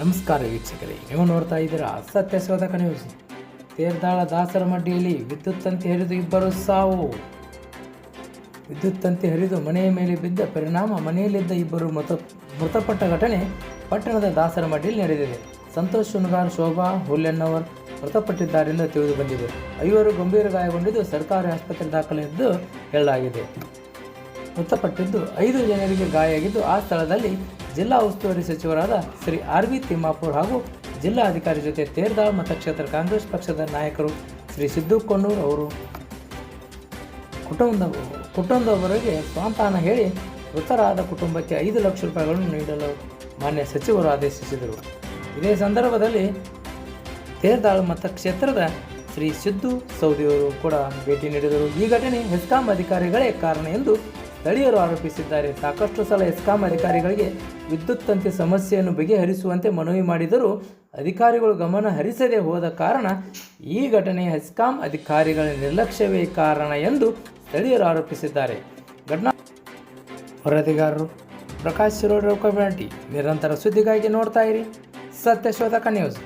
ನಮಸ್ಕಾರ ವೀಕ್ಷಕರೇ, ನೀವು ನೋಡ್ತಾ ಇದ್ದೀರಾ ಸತ್ಯ ಶೋಧಕ ನ್ಯೂಸ್ ತೇರ್ದಾಳ ದಾಸರ ಮಡ್ಡಿಯಲ್ಲಿ ವಿದ್ಯುತ್ ತಂತಿ ಹರಿದು ಇಬ್ಬರು ಸಾವು. ವಿದ್ಯುತ್ ತಂತಿ ಹರಿದು ಮನೆಯ ಮೇಲೆ ಬಿದ್ದ ಪರಿಣಾಮ ಮನೆಯಲ್ಲಿದ್ದ ಇಬ್ಬರು ಮೃತ, ಮೃತಪಟ್ಟ ಘಟನೆ ಪಟ್ಟಣದ ದಾಸರ ಮಡ್ಡಿಯಲ್ಲಿ ನಡೆದಿದೆ. ಸಂತೋಷ್ ಶುನಗಾರ್ ಶೋಭಾ ಹುಲ್ಲೆನ್ನವರ್ ಮೃತಪಟ್ಟಿದ್ದಾರೆಂದು ತಿಳಿದು ಬಂದಿದೆ. ಐವರು ಗಂಭೀರ ಗಾಯಗೊಂಡಿದ್ದು ಸರ್ಕಾರಿ ಆಸ್ಪತ್ರೆ ದಾಖಲೆದ್ದು ಹೇಳಲಾಗಿದೆ. ಮೃತಪಟ್ಟಿದ್ದು ಐದು ಜನರಿಗೆ ಗಾಯಾಗಿದ್ದು ಆ ಸ್ಥಳದಲ್ಲಿ ಜಿಲ್ಲಾ ಉಸ್ತುವಾರಿ ಸಚಿವರಾದ ಶ್ರೀ ಆರ್ ವಿ ತಿಮ್ಮಾಪುರ್ ಹಾಗೂ ಜಿಲ್ಲಾಧಿಕಾರಿ ಜೊತೆ ತೇರ್ದಾಳ್ ಮತಕ್ಷೇತ್ರ ಕಾಂಗ್ರೆಸ್ ಪಕ್ಷದ ನಾಯಕರು ಶ್ರೀ ಸಿದ್ದು ಕೊಣ್ಣೂರ್ ಅವರು. ಕುಟುಂಬದ ಕುಟುಂಬದವರಿಗೆ ಸ್ವಾಂತಾನ ಹೇಳಿ ಮೃತರಾದ ಕುಟುಂಬಕ್ಕೆ ಐದು ಲಕ್ಷ ರೂಪಾಯಿಗಳನ್ನು ನೀಡಲು ಮಾನ್ಯ ಸಚಿವರು ಆದೇಶಿಸಿದರು. ಇದೇ ಸಂದರ್ಭದಲ್ಲಿ ತೇರ್ದಾಳ್ ಮತಕ್ಷೇತ್ರದ ಶ್ರೀ ಸಿದ್ದು ಸೌದಿಯವರು ಕೂಡ ಭೇಟಿ ನೀಡಿದರು. ಈ ಘಟನೆ ಹೆಸ್ಕಾಂ ಅಧಿಕಾರಿಗಳೇ ಕಾರಣ ಎಂದು ಸ್ಥಳೀಯರು ಆರೋಪಿಸಿದ್ದಾರೆ. ಸಾಕಷ್ಟು ಸಲ ಎಸ್ಕಾಂ ಅಧಿಕಾರಿಗಳಿಗೆ ವಿದ್ಯುತ್ ತಂತಿ ಸಮಸ್ಯೆಯನ್ನು ಬಗೆಹರಿಸುವಂತೆ ಮನವಿ ಮಾಡಿದರೂ ಅಧಿಕಾರಿಗಳು ಗಮನ ಹರಿಸದೆ ಹೋದ ಕಾರಣ ಈ ಘಟನೆ ಎಸ್ಕಾಂ ಅಧಿಕಾರಿಗಳ ನಿರ್ಲಕ್ಷ್ಯವೇ ಕಾರಣ ಎಂದು ಸ್ಥಳೀಯರು ಆರೋಪಿಸಿದ್ದಾರೆ. ಘಟನಾ ವರದಿಗಾರರು ಪ್ರಕಾಶ್ ಶಿರೋಡ್ ಕಮ್ಯುನಿಟಿ ನಿರಂತರ ಸುದ್ದಿಗಾಗಿ ನೋಡ್ತಾ ಇರಿ. ಸತ್ಯಶೋಧಕ ನ್ಯೂಸ್.